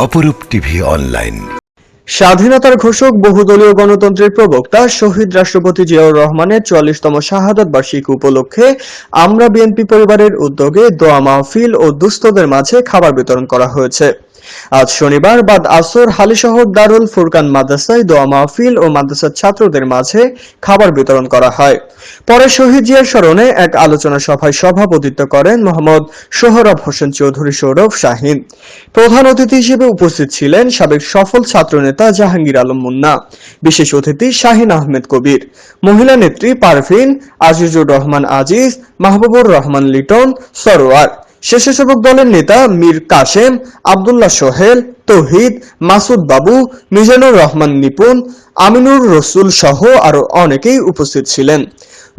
অপরূপ TV online. স্বাধীনতার ঘোষক, বহুদলীয় গণতন্ত্রের প্রবক্তা, শহীদ রাষ্ট্রপতি জিয়াউর রহমানের চুয়াল্লিশতম শাহাদত বার্ষিকী উপলক্ষে আমরা বিএনপি পরিবারের উদ্যোগে দোয়া মাহফিল ও দুস্থদের মাঝে খাবার বিতরণ করা হয়েছে। আজ শনিবার বাদ আসর হালিশহর দারুল ফুরকান মাদ্রাসায় দোয়া মাহফিল ও মাদ্রাসার ছাত্রদের মাঝে খাবার বিতরণ করা হয়। পরে শহীদ জিয়ার স্মরণে এক আলোচনা সভায় সভাপতিত্ব করেন মোহাম্মদ সোহরাব হোসেন চৌধুরী সৌরভ শাহিন। প্রধান অতিথি হিসেবে উপস্থিত ছিলেন সাবেক সফল ছাত্রনেতা জাহাঙ্গীর আলম মুন্না, বিশেষ অতিথি শাহিন আহমেদ কবির, মহিলা নেত্রী পারভিন, আজিজুর রহমান আজিজ, মাহবুবুর রহমান লিটন, সরোয়ার। স্বেচ্ছাসেবক দলের নেতা মীর কাশেম, আবদুল্লাহ সোহেল, তৌহিদ, মাসুদ বাবু, মিজানুর রহমান নিপুণ, আমিনুর রসুল সহ আরও অনেকেই উপস্থিত ছিলেন।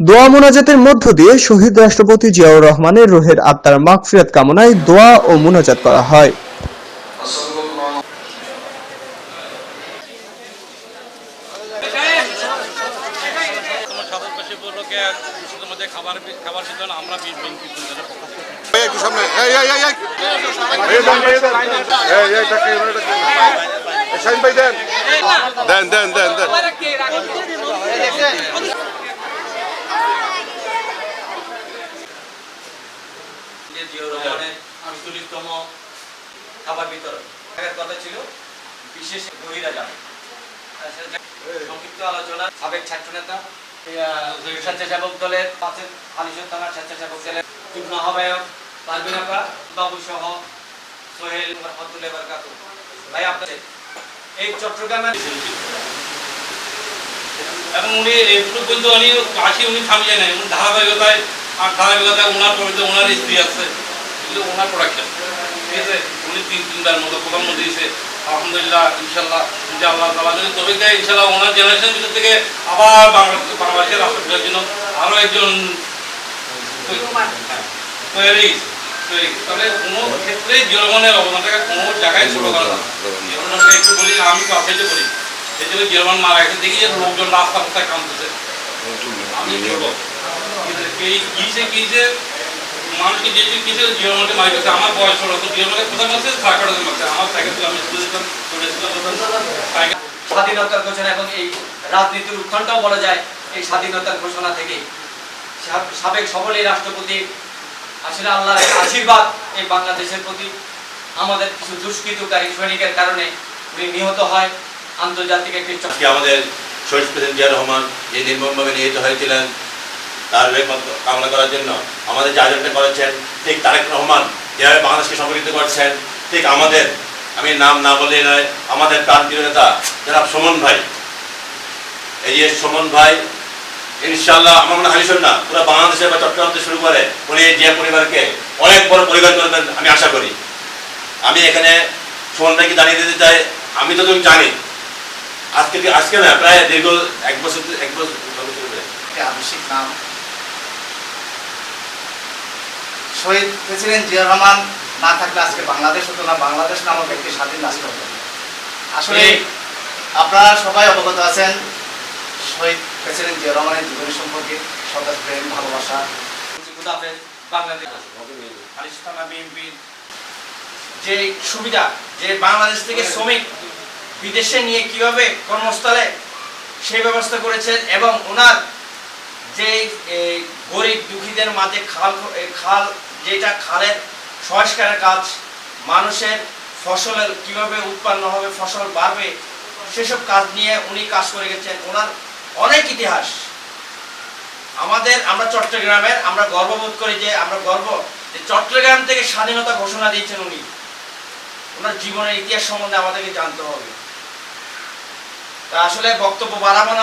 দোয়া মোনাজাতের মধ্য দিয়ে শহীদ রাষ্ট্রপতি জিয়াউর রহমানের রোহের আত্মার মাগফিরাত কামনায় দোয়া ও মোনাজাত করা হয়। তোমার মধ্যে খাবার খাবার বিতরণ আমরা দেন দেন দেন আটচল্লিশতম খাবার বিতরণ কথা ছিল বিশেষ বহিরা যাবে সংক্ষিপ্ত আলোচনা সাবেক ছাত্রনেতা স্বেচ্ছাসেবক দলের পাশে আলিশন থানার স্বেচ্ছাসেবক দলের যুগ্ম আহ্বায়ক পারবিন আপা বাবু সহ সোহেল ভাই আপনাদের এই এবং উনি কিন্তু উনি কাশি উনি থামিয়ে নেয় উনি ধারাবাহিকতায়, আর ধারাবাহিকতায় ওনার পরিবর্তে ওনার স্ত্রী আছে ওনার প্রোডাকশন ঠিক আছে? উনি তিন তিনবার মতো প্রধানমন্ত্রী দিয়েছে আলহামদুলিল্লাহ ইনশাল্লাহ যদি আল্লাহ তালা যদি তবে দেয় ইনশাল্লাহ ওনার জেনারেশন ভিতর থেকে আবার বাংলাদেশ বাংলাদেশের রাষ্ট্রপতির জন্য আরও একজন তৈরি তবে কোনো ক্ষেত্রেই জনগণের অবদানটাকে কোনো জায়গায় ছোট করা জনগণকে একটু বলি, আমি কাছে বলি, এই জন্য জনগণ মারা গেছে, দেখি যে লোকজন রাস্তা রাস্তায় কামতেছে আমি বলব? কিসে কিসে মানুষকে যে যে কিসে জনগণকে মারা গেছে আমার বয়স হলো, তো জনগণকে কোথায় মারছে সাইকেল মারছে আমার সাইকেল আমি স্কুলে যেতাম স্বাধীনতার ঘোষণা এবং এই রাজনীতির উত্থানটাও বলা যায়, এই স্বাধীনতার ঘোষণা থেকেই। সাবেক সফল এই রাষ্ট্রপতি আসলে আল্লাহর আশীর্বাদ এই বাংলাদেশের প্রতি। আমাদের কিছু দুষ্কৃতকারী সৈনিকের কারণে উনি নিহত হয়। আন্তর্জাতিক একটি আমাদের শহীদ প্রেসিডেন্ট জিয়া রহমান যে নির্মমভাবে নিহত হয়েছিলেন তার কামনা করার জন্য আমাদের যে আয়োজনটা করেছেন, ঠিক তারেক রহমান যেভাবে বাংলাদেশকে সংগঠিত করছেন, ঠিক আমাদের, আমি নাম না বললেই নয়, আমাদের প্রান্তীয় নেতা যারা সুমন ভাই। এই যে সুমন ভাই ইনশাল্লাহ আমার মনে হারিসন না, পুরো বাংলাদেশে বা চট্টগ্রাম থেকে শুরু করে উনি জিয়া পরিবারকে অনেক বড় পরিবার করবেন আমি আশা করি। আমি এখানে সুমন ভাইকে জানিয়ে দিতে চাই, আমি তো তুমি জানি, আজকে আজকে না, প্রায় দীর্ঘ এক বছর এক বছর আংশিক নাম। শহীদ প্রেসিডেন্ট জিয়া রহমান না থাকলে আজকে বাংলাদেশ হতো না বাংলাদেশ নামক একটি স্বাধীন রাষ্ট্র হতো। আসলে আপনারা সবাই অবগত আছেন শহীদ প্রেসিডেন্ট জিয়া রহমানের জীবনী সম্পর্কে সদা প্রেম ভালোবাসা। বাংলাদেশ। যে সুবিধা যে বাংলাদেশ থেকে শ্রমিক বিদেশে নিয়ে কীভাবে কর্মস্থলে সেই ব্যবস্থা করেছেন এবং ওনার যে এই, গরিব দুঃখীদের মাঝে খাল খাল যেটা খালের সংস্কারের কাজ মানুষের ফসলের কীভাবে উৎপন্ন হবে ফসল বাড়বে সেসব কাজ নিয়ে উনি কাজ করে গেছেন। ওনার অনেক ইতিহাস। আমাদের আমরা চট্টগ্রামের আমরা গর্ববোধ করি যে আমরা গর্ব যে চট্টগ্রাম থেকে স্বাধীনতা ঘোষণা দিয়েছেন উনি। ওনার জীবনের ইতিহাস সম্বন্ধে আমাদেরকে জানতে হবে। তা আসলে বক্তব্য বাড়াবো না।